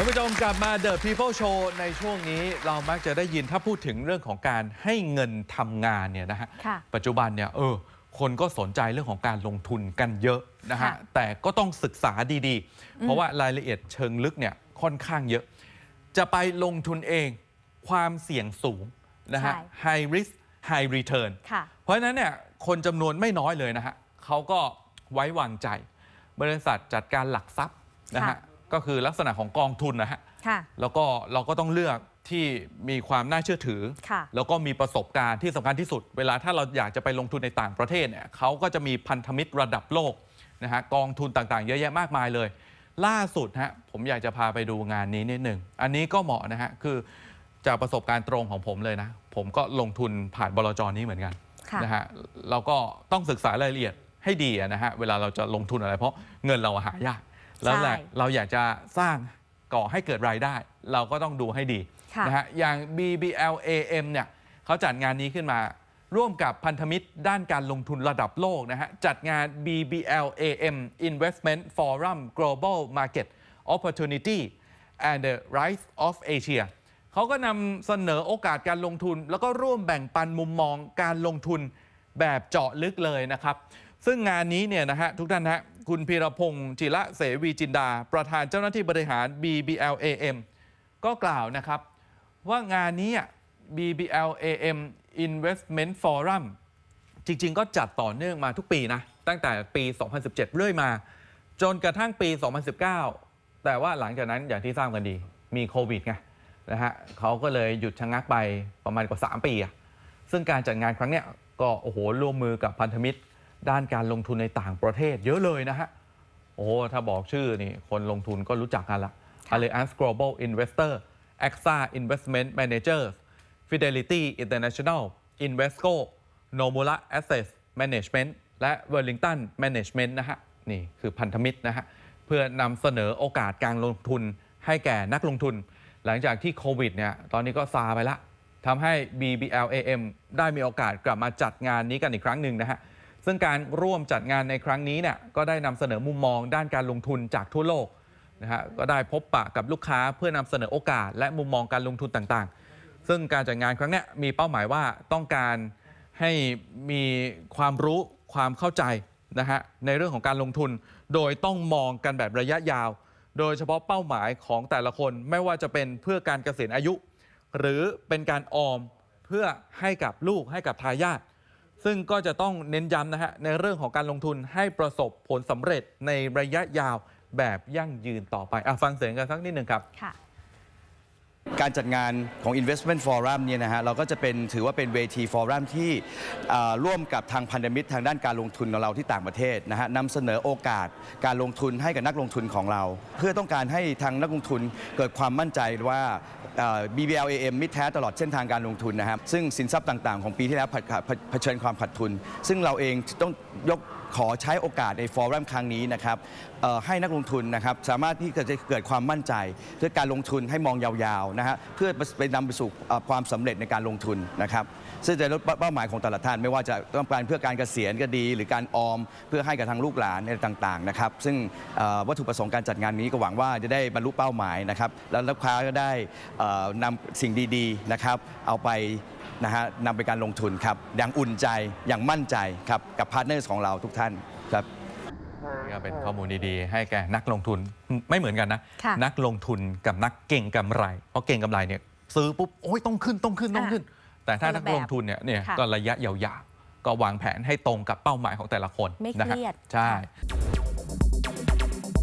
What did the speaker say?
ท่านผู้ชมกลับมา The People Show ในช่วงนี้เรามักจะได้ยินถ้าพูดถึงเรื่องของการให้เงินทำงานเนี่ยนะฮะค่ะปัจจุบันเนี่ยเออคนก็สนใจเรื่องของการลงทุนกันเยอะนะฮะค่ะแต่ก็ต้องศึกษาดีๆ เพราะว่ารายละเอียดเชิงลึกเนี่ยค่อนข้างเยอะ จะไปลงทุนเองความเสี่ยงสูงนะฮะ ใช่ high risk high return ค่ะ เพราะฉะนั้นเนี่ยคนจำนวนไม่น้อยเลยนะฮะเขาก็ไว้วางใจ บริษัทจัดการหลักทรัพย์นะฮะค่ะ ก็คือลักษณะของกองทุนนะฮะค่ะ แล้วก็เราก็ต้องเลือกที่มีความน่าเชื่อถือ ค่ะ แล้วก็มีประสบการณ์ที่สำคัญที่สุด เวลาถ้าเราอยากจะไปลงทุนในต่างประเทศเนี่ยเขาก็จะมีพันธมิตรระดับโลกนะฮะกองทุนต่างๆ เยอะแยะมากมายเลย ล่าสุดฮะผมอยากจะพาไปดูงานนี้นิดหนึ่งอันนี้ก็เหมาะนะฮะคือจากประสบการณ์ตรงของผมเลยนะ ผมก็ลงทุนผ่านบลจนี้เหมือนกัน ค่ะ นะฮะเราก็ต้องศึกษารายละเอียดให้ดีอะนะฮะเวลาเราจะลงทุนอะไรเพราะเงินเราหายาก แล้วแหละใช่เราอยากจะสร้างก่อให้เกิดรายได้ เราก็ต้องดูให้ดีค่ะนะฮะอย่าง BBLAM เนี่ยเขาจัดงานนี้ขึ้นมา ร่วมกับพันธมิตรด้านการลงทุนระดับโลกนะฮะจัดงาน BBLAM Investment Forum Global Market Opportunity and the Rise of Asia เขาก็นำเสนอโอกาสการลงทุน แล้วก็ร่วมแบ่งปันมุมมองการลงทุนแบบเจาะลึกเลยนะครับ ซึ่งงานนี้เนี่ยนะฮะทุกท่านฮะ คุณพีรพงศ์จิระเสวีจินดา ประธานเจ้าหน้าที่บริหาร BBLAM ก็กล่าวนะครับ ว่างานนี้ BBLAM Investment Forum จริง ๆ ก็จัดต่อเนื่องมาทุกปีนะ ตั้งแต่ปี 2017 เรื่อยมา จนกระทั่งปี 2019 แต่ว่าหลังจากนั้นอย่างที่ทราบกันดี มีโควิดไงนะฮะเขาก็เลยหยุดชะงักไปประมาณกว่า 3 ปี ซึ่งการจัดงานครั้งเนี้ยก็โอ้โหร่วมมือกับพันธมิตร ด้านการลงทุนในต่างประเทศเยอะเลยนะฮะ โอ้โหถ้าบอกชื่อนี่คนลงทุนก็รู้จักกันละค่ะ Alliance Global Investor AXA Investment Managers Fidelity International Invesco Nomura Asset Management และ Wellington Management นะฮะ นี่คือพันธมิตรนะฮะ เพื่อนำเสนอโอกาสการลงทุนให้แก่นักลงทุน หลังจากที่โควิดเนี่ยตอนนี้ก็ซาไปละทำให้ BBLAM ได้มีโอกาสกลับมาจัดงานนี้กันอีกครั้งหนึ่งนะฮะ ซึ่งการร่วมจัดงานในครั้งนี้เนี่ยก็ได้นำเสนอมุมมองด้านการลงทุนจากทั่วโลกนะฮะก็ได้พบปะกับลูกค้าเพื่อนำเสนอโอกาส และมุมมองการลงทุนต่างๆ ซึ่งการจัดงานครั้งนี้มีเป้าหมายว่าต้องการให้มีความรู้ความเข้าใจนะฮะในเรื่องของการลงทุน โดยต้องมองกันแบบระยะยาว โดยเฉพาะเป้าหมายของแต่ละคนไม่ว่าจะเป็นเพื่อการเกษียณอายุ หรือเป็นการออมเพื่อให้กับลูกให้กับทายาท ซึ่งก็จะต้องเน้นย้ำนะฮะในเรื่องของการลงทุนให้ประสบผลสำเร็จในระยะยาวแบบยั่งยืนต่อไปอฟังเสียงกันสักนิดหนึ่งครับค่ะ การจัดงานของ Investment Forum เนี่ยนะฮะเราก็จะเป็นถือว่าเป็นเวทีฟอรัมที่อ่าร่วมกับทางพันธมิตรทางด้านการลงทุนของเราที่ต่างประเทศนะฮะนำเสนอโอกาสการลงทุนให้กับนักลงทุนของเรา เพื่อต้องการให้ทางนักลงทุนเกิดความมั่นใจว่าอ่า BBLAM มิตรแท้ตลอดเส้นทางการลงทุนนะครับซึ่งสินทรัพย์ต่างๆ ของปีที่แล้วผัดขาดเผชิญความขาดทุน ซึ่งเราเองต้องยกขอใช้โอกาสในฟอรัมครั้งนี้นะครับเอ่อให้นักลงทุนนะครับสามารถที่จะเกิดความมั่นใจด้วยการลงทุนให้มองยาวๆนะฮะเพื่อไปนำไปสู่ความสำเร็จในการลงทุนนะครับซึ่งจะลดเป้าหมายของแต่ละท่านไม่ว่าจะต้องการเพื่อการเกษียณก็ดี หรือการออมเพื่อให้กับทางลูกหลานอะไรต่างๆนะครับซึ่งวัตถุประสงค์การจัดงานนี้ก็หวังว่าจะได้บรรลุเป้าหมายนะครับแล้วลูกค้าก็ได้นำสิ่งดีๆนะครับเอาไปนะฮะนำไปการลงทุนครับอย่างอุ่นใจอย่างมั่นใจครับกับพาร์ทเนอร์ของเราทุกท่านครับ นี่ก็เป็นข้อมูลดีๆ ให้แก่นักลงทุนไม่เหมือนกันนะ ค่ะ นักลงทุนกับนักเก่งกำไร เพราะเก่งกำไรเนี่ยซื้อปุ๊บโอ้ยต้องขึ้นต้องขึ้นต้องขึ้น แต่ถ้าคนละนักลงทุนเนี่ยเนี่ยค่ะก็ระยะยาวๆก็วางแผนให้ตรงกับเป้าหมายของแต่ละคนไม่นะฮะเครียดใช่ ค่ะ